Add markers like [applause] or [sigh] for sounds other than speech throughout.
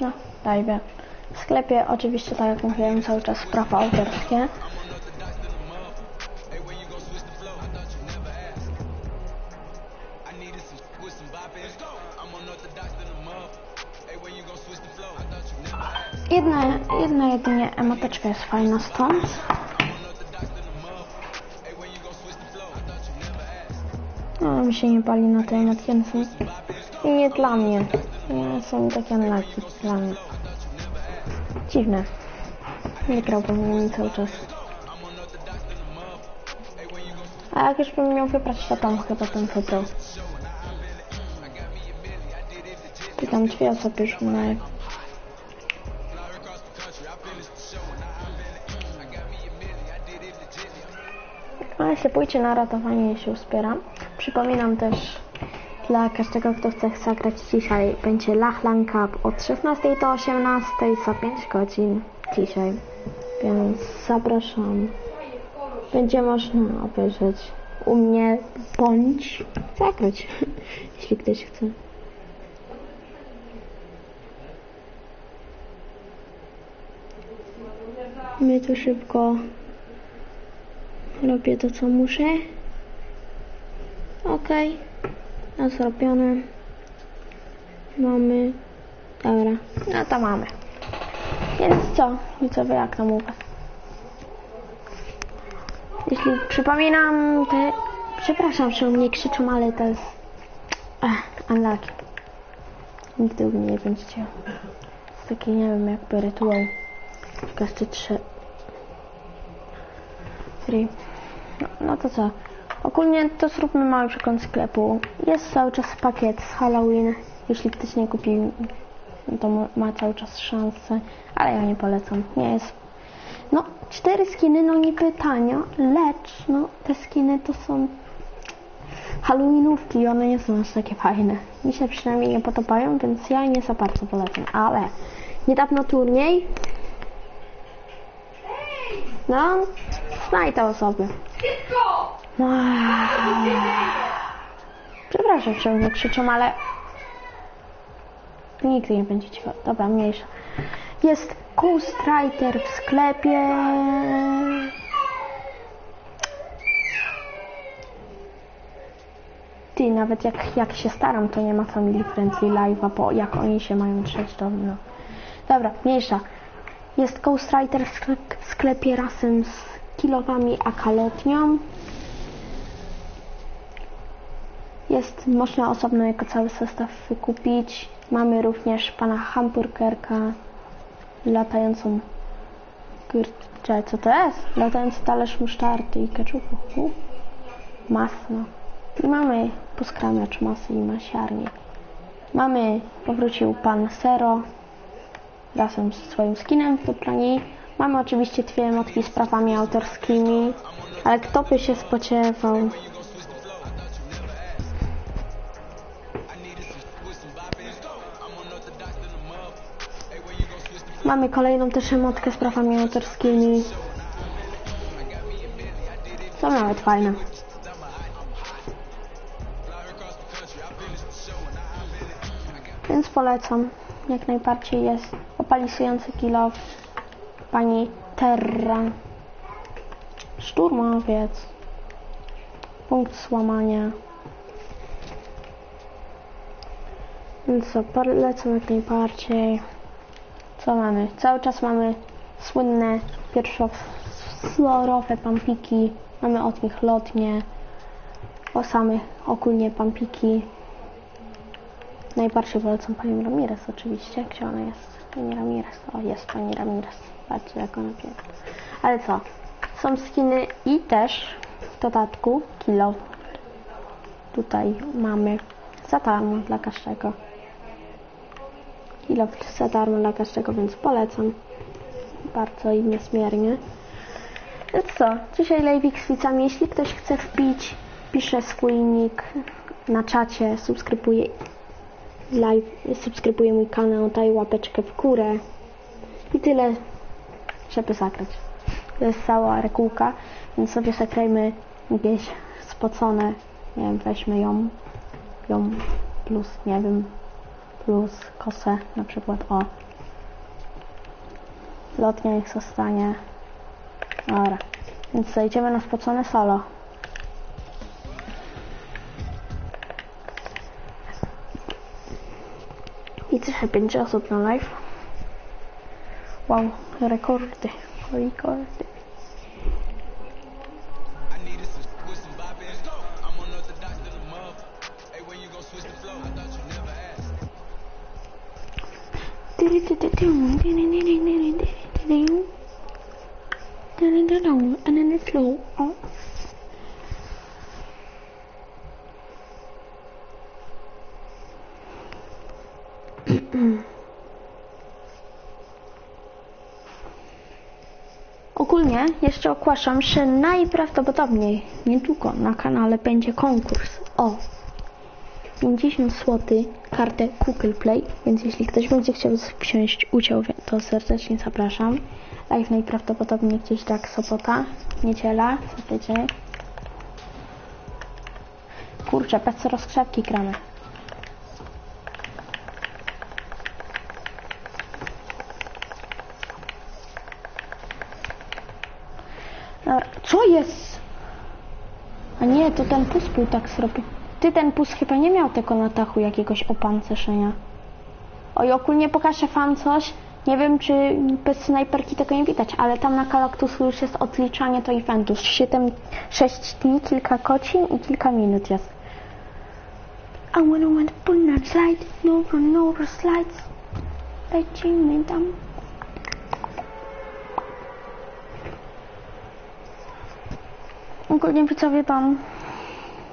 No, live. W sklepie oczywiście, tak jak mówiłem, cały czas prawa autorskie. Jedna, jedna jedynie emoteczka jest fajna stąd. No, mi się nie pali na tej emotki, nie dla mnie. Nie są takie unlucky dla mnie. Dziwne. Nie grałbym nimi cały czas. A jak już bym miał wybrać, to tam chyba bym wybrał. I tam dwie osoby już mają. A jeśli pójdzie na ratowanie, się wspieram. Przypominam też dla każdego, kto chce zagrać dzisiaj, będzie Lachlan Cup od 16 do 18 za 5 godzin dzisiaj. Więc zapraszam. Będzie można obejrzeć u mnie bądź zagrać, [laughs] jeśli ktoś chce. My tu szybko robię to, co muszę. Okej. No zrobione. Mamy. Dobra. No to mamy. Więc co? Widzowie, jak tam was? Jeśli przypominam te... Przepraszam, że u mnie krzyczą, ale to jest... Ech, unlucky. Nigdy u mnie nie będziecie. Taki, nie wiem, jakby rytuał. Każdy trzy... Three. No, no to co? Ogólnie to zróbmy mały przegląd sklepu. Jest cały czas pakiet z Halloween. Jeśli ktoś nie kupił, to ma- cały czas szansę, ale ja nie polecam. Nie jest. No, cztery skiny, no nie pytania, lecz no te skiny to są Halloweenówki i one nie są aż takie fajne. Mi się przynajmniej nie podobają, więc ja nie za bardzo polecam. Ale niedawno turniej. No, znaj te osoby. Przepraszam, że mnie krzyczą, ale nigdy nie będzie cicho. Dobra, mniejsza. Jest Ghost Rider w sklepie. Ty, nawet jak, jak się staram, to nie ma Family Friendly Live'a, bo jak oni się mają drzeć, to no. Dobra, mniejsza. Jest Ghost Rider w sklep- w sklepie razem z kilowami akalotnią. Jest, można osobno jako cały zestaw wykupić. Mamy również pana hamburgerka, latającą kurczę, co to jest? Latający talerz musztardy i keczupu. Masno. I mamy poskramiacz masy i masiarnię. Mamy, powrócił pan Zero razem z swoim skinem do plani. Mamy oczywiście dwie emotki z prawami autorskimi, ale kto by się spodziewał? Mamy kolejną też emotkę z prawami autorskimi. Są nawet fajne. Więc polecam. Jak najbardziej jest opalisujący kilo pani Terra. Szturmowiec. Punkt złamania. Więc co, polecam jak najbardziej. Co mamy? Cały czas mamy słynne pierwszoflorowe pampiki. Mamy od nich lotnie. O samych ogólnie pampiki. Najbardziej polecam Panią Ramirez oczywiście. Gdzie ona jest? Pani Ramirez. O, jest Pani Ramirez. Patrzcie jak ona piękna. Ale co? Są skiny i też w dodatku kilo. Tutaj mamy za darmo dla każdego. Kilo za darmo dla każdego, więc polecam. Bardzo i niezmiernie. Więc co? Dzisiaj live'ik z widzami. Jeśli ktoś chce wbić, pisze swój nick na czacie, subskrybuje live, subskrybuje mój kanał, daj łapeczkę w górę i tyle, żeby zagrać. To jest cała regułka, więc sobie zagrajmy jakieś spocone, nie wiem, weźmy ją, ją plus, nie wiem, plus kosę na przykład o. Lotnia niech zostanie. Dobra. Więc zajdziemy na spocone solo. Widzę, że będzie osób na live. Wow, rekordy, rekordy. Jeszcze ogłaszam, że najprawdopodobniej niedługo na kanale będzie konkurs o 50 zł kartę Google Play, więc jeśli ktoś będzie chciał wziąć udział, to serdecznie zapraszam. Live najprawdopodobniej gdzieś tak sobota, niedziela, za tydzień. Kurczę, bez rozgrzewki gramy. Co jest? A nie, to ten pus był tak zrobił. Ty, ten pus chyba nie miał tego na dachu jakiegoś opancerzenia. Oj, ogólnie pokażę wam coś. Nie wiem, czy bez snajperki tego nie widać, ale tam na Galactusu już jest odliczanie do eventu. 7, 6 dni, kilka godzin i kilka minut jest. I wanna put that slide, no run, run slides. Lecimy tam. Ogólnie widzowie wam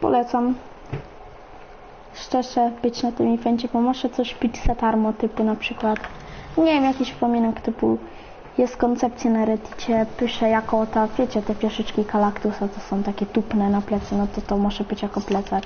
polecam szczerze być na tym evencie, bo może coś być za darmo, typu na przykład, nie wiem, jakiś wspominek typu jest koncepcja na reddicie, pisze jako ta, wiecie, te pieszyczki Galactusa to są takie tupne na plecy, no to to może być jako plecak.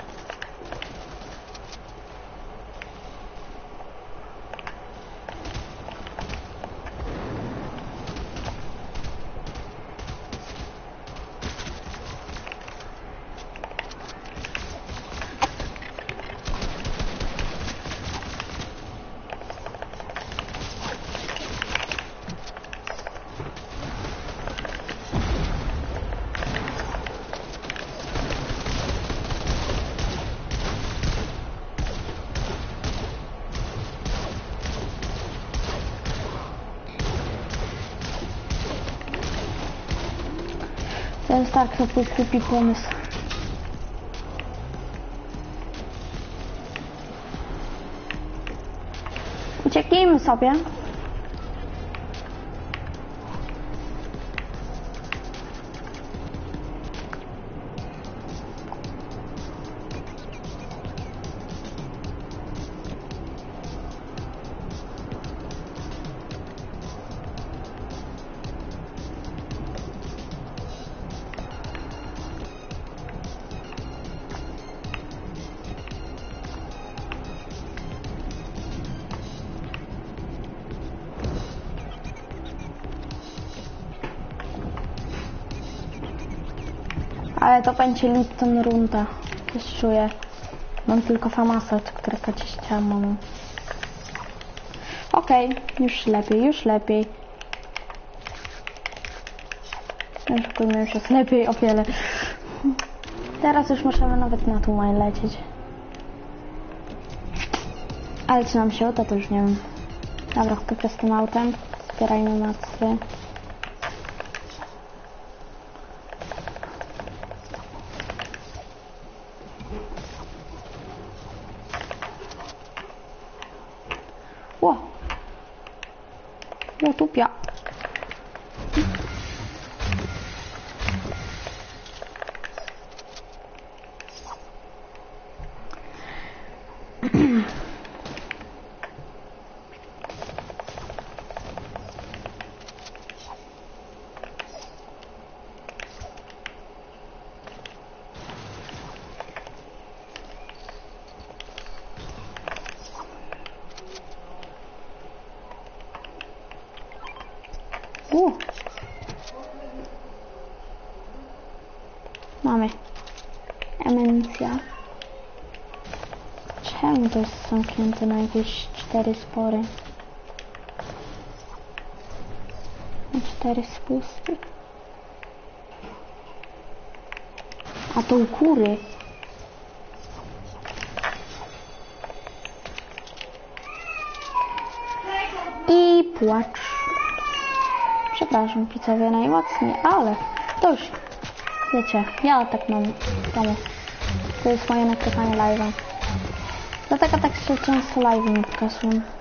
Ten Stark to był głupi pomysł. Ucieknijmy sobie. Ale to będzie Lipton Runda. Czuję. Mam tylko Famasa, którego gdzieś chciałam mam. Okej, już lepiej, już lepiej. Ogólnie już jest lepiej o wiele. Teraz już możemy nawet na Tumaj lecieć. Ale czy nam się uda, to już nie wiem. Dobra, kupię z tym autem. Zbierajmy macy. Ło! No tupia. U. Mamy. Emencja. Czemu to jest zamknięte na jakieś cztery spory. Na cztery spusty. A to u kury. I płacz. Przepraszam, widzowie najmocniej, ale to już, wiecie, ja tak mam w domu. To jest moje nagrywanie live'a. Dlatego tak się często live nie pokazują.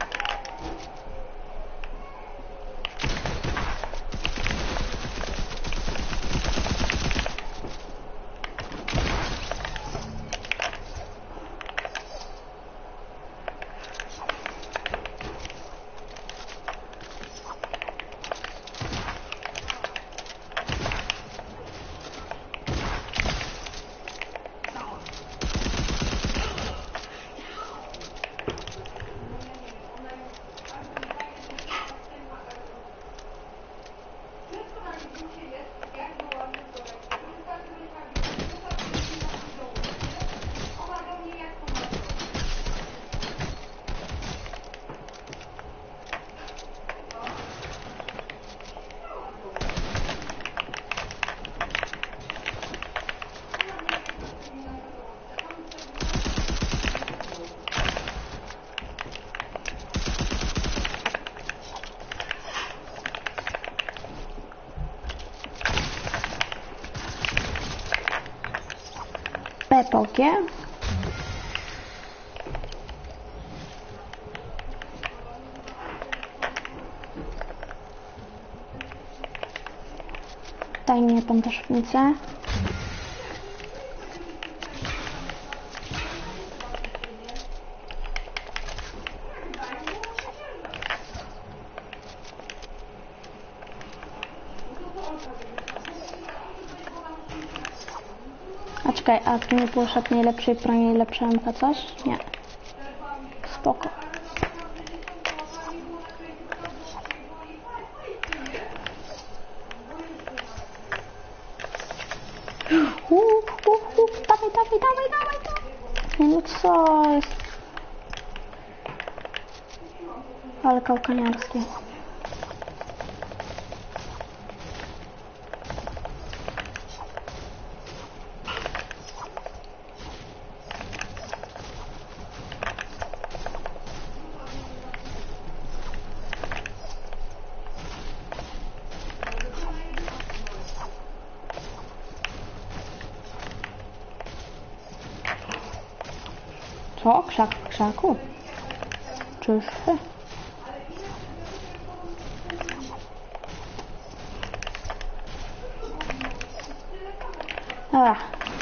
P-G. Daj mnie tą taszownicę. A tu nie poszedł najlepszej broni, najlepsza MK coś? Nie. Spoko. Uh, uh, dawaj, dawaj, dawaj, dawaj, dawaj. No co jest? Ale kałkaniarskie. Co? Krzak krzaku? Czyżby? Dobra,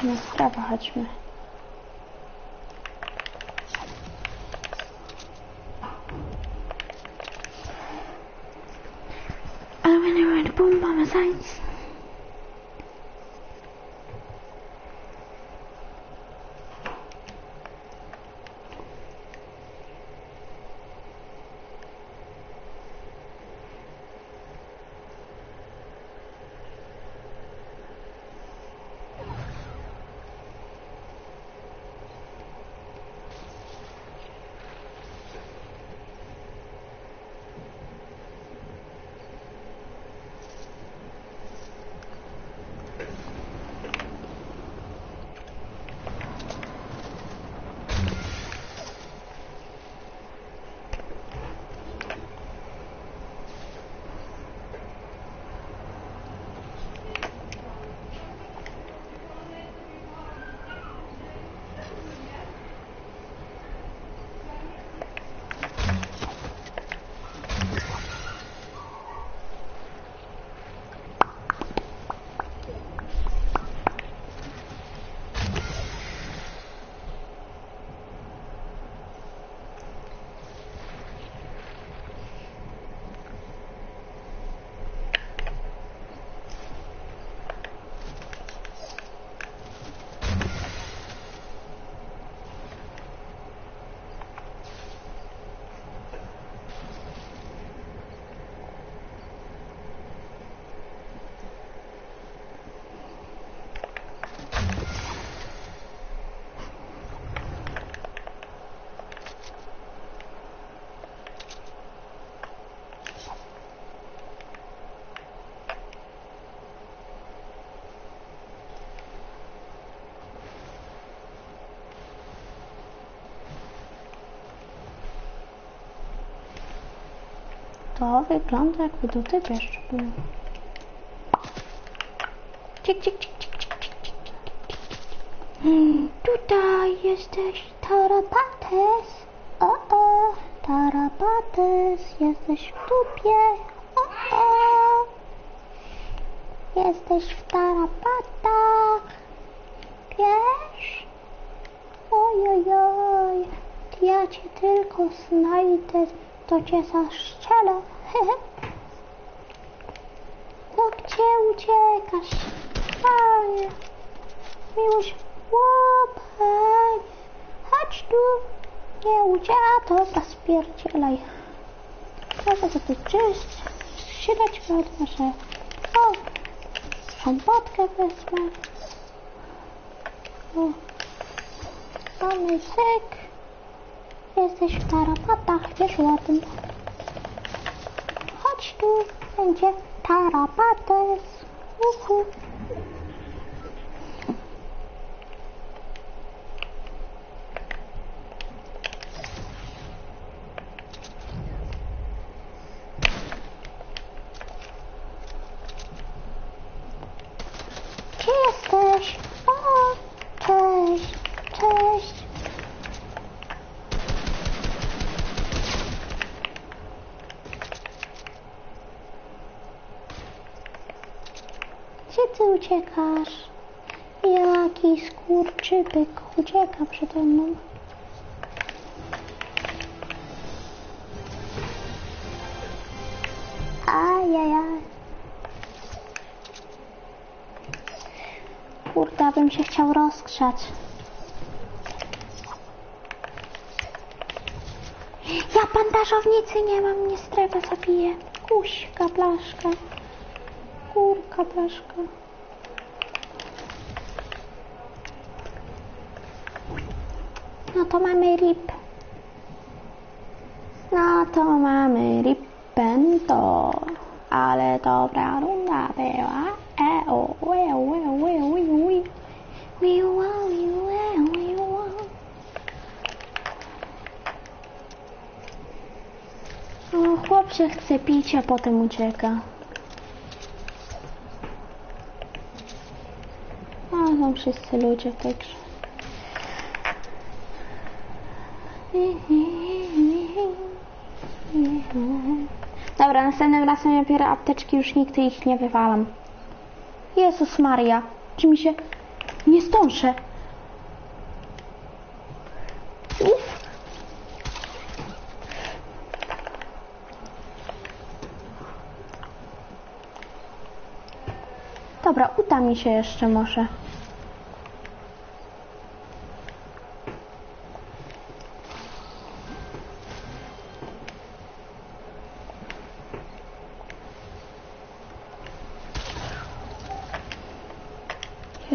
na sprawę chodźmy. Ale będziemy mieć bomba, mamy zajęć. To wygląda jakby do typy jeszcze był. Cik, cik, cik, cik, cik, cik, cik. Hmm, tutaj jesteś Tarapates. O, o, Tarapates, jesteś w dupie. O, o. Jesteś w tarapatach. Wiesz? Ojojoj, ja cię tylko znajdę, to cię zaszczę. [laughs] No gdzie uciekasz? Panie, miłość, łopanie, chodź tu. Nie ucieka, to zaspierdzielaj. Może to tu czyść, przydać proszę. O, szambotkę wezmę. O. Mamy syk. Jesteś w tarapatach, wiesz o tym. and Jack Potter Potters. Woohoo. Gdzie ty uciekasz? Jaki skurczybyk ucieka przede mną? Ajajaj. Kurde, bym się chciał rozgrzać. Ja bandażownicy nie mam, mnie strefa zabije. Kuśka, blaszka ptaszka, ptaszka. No to mamy rip. No to mamy ripento. Ale dobra runda była. we, we, we, we, eo, eo. Miła, miła, miła. O, chłop się chce pić, a potem ucieka. Wszyscy ludzie grze. Dobra, następnym razem ja biorę apteczki, już nigdy ich nie wywalam. Jezus Maria, czy mi się... Nie zdążę. Dobra, uda mi się jeszcze może.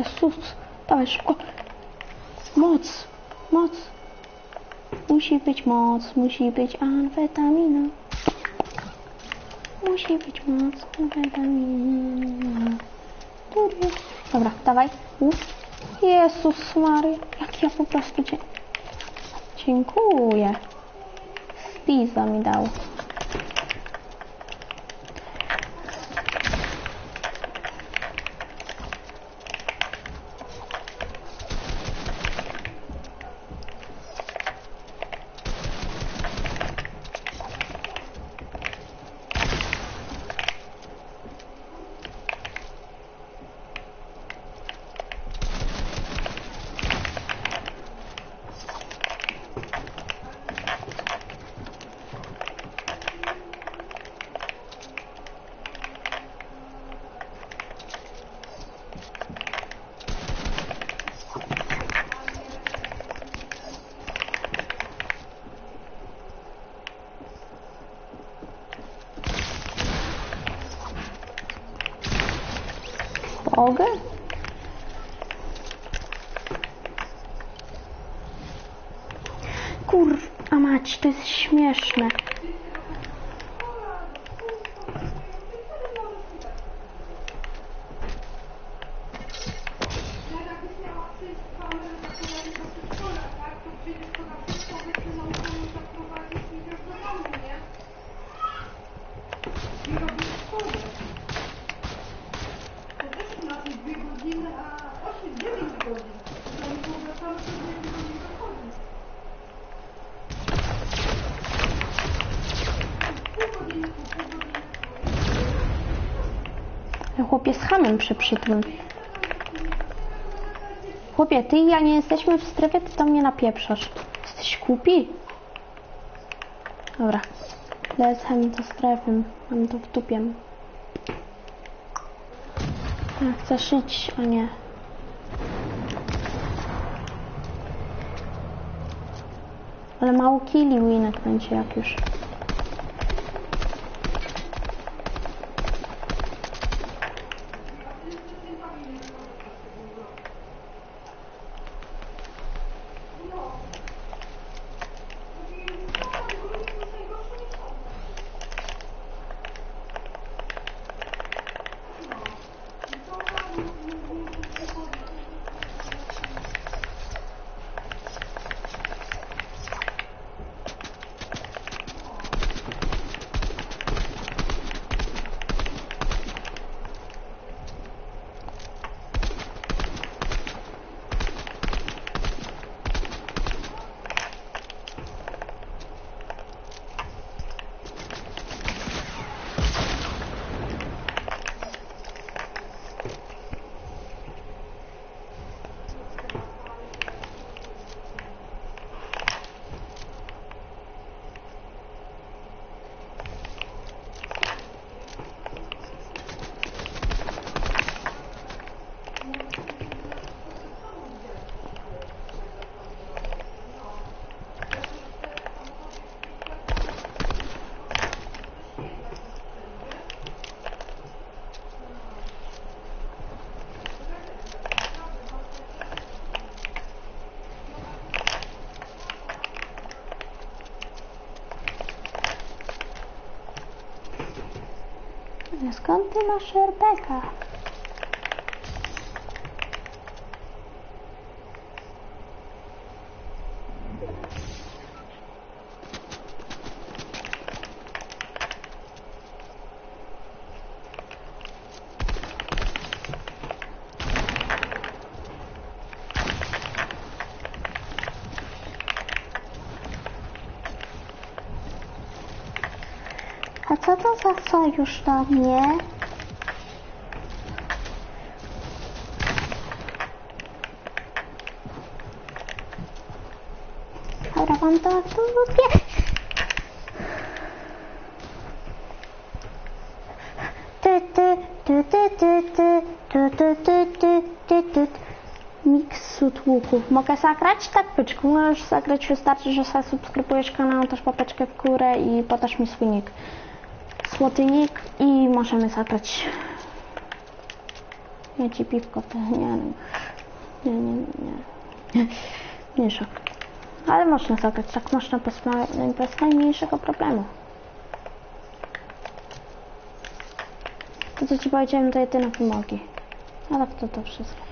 Jezus, dawaj szybko. Moc, moc. Musi być moc, musi być amfetamina. Musi być moc, amfetamina. Dobra, dawaj. Jezus Maria, jak ja po prostu cię... Dziękuję. Spiza mi dał. all good. Z hamem przeprzytym. Chłopie, ty i ja nie jesteśmy w strefie, ty tam mnie napieprzasz. Jesteś głupi? Dobra. Lecę do strefy. Mam to w dupie. Ja chcę szyć, a nie. Ale mało killi winek będzie jak już. Skąd ty masz RPK? Co to za sojusz do mnie? Dobra, mam to w dupie. Ty, ty, ty, ty, ty, ty, ty, ty, ty, ty, ty, ty. Miks sód łuków. Mogę zagrać? Tak, byczku. Możesz zagrać, wystarczy, że zasubskrybujesz kanał, też papeczkę w górę i podasz mi swój nick. Złoty nick i możemy zagrać. Nie ci piwko, to nie, nie, nie, nie, nie, nie szok. Ale można zagrać, tak można bez, bez najmniejszego problemu. To co ci powiedziałem, to jedyne wymogi. A tak to to wszystko.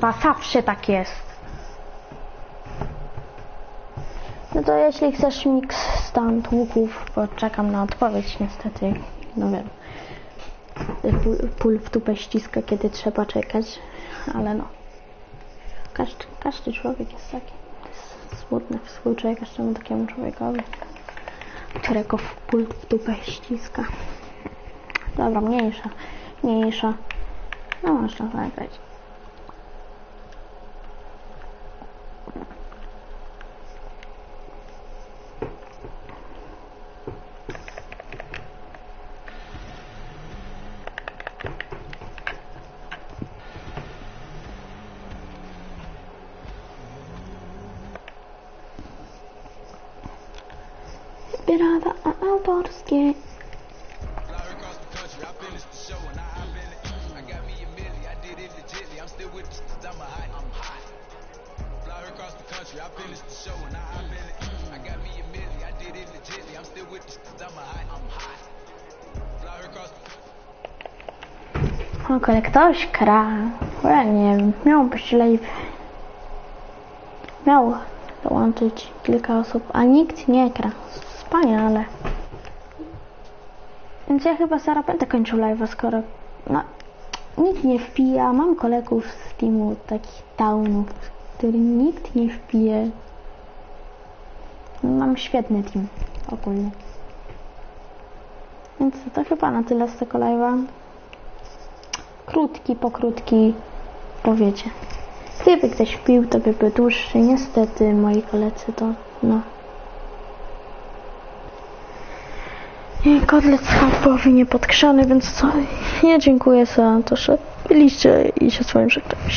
Kurwa, zawsze tak jest. No to jeśli chcesz miks stand łuków, bo czekam na odpowiedź niestety, no wiem. Pól, w dupę ściska, kiedy trzeba czekać, ale no. Każdy, każdy człowiek jest taki. To jest smutne, współczuję każdemu takiemu człowiekowi, którego w pól w dupę ściska. Dobra, mniejsza, mniejsza. No można zagrać. W ogóle ktoś kra. Ja nie wiem. Miał być live. Miał dołączyć kilka osób, a nikt nie gra. Wspaniale. Więc ja chyba zaraz będę kończył live'a, skoro no, nikt nie wpija. Mam kolegów z teamu takich downów, który nikt nie wpije. Mam świetny team ogólnie. Więc to chyba na tyle z tego live'a krótki, pokrótki, bo wiecie. Gdyby ktoś pił, to by był dłuższy. Niestety, moi koledzy, to no. I kotlet schabowy niepodgrzany, więc co? Nie dziękuję za to, że byliście i się z wami żegnam.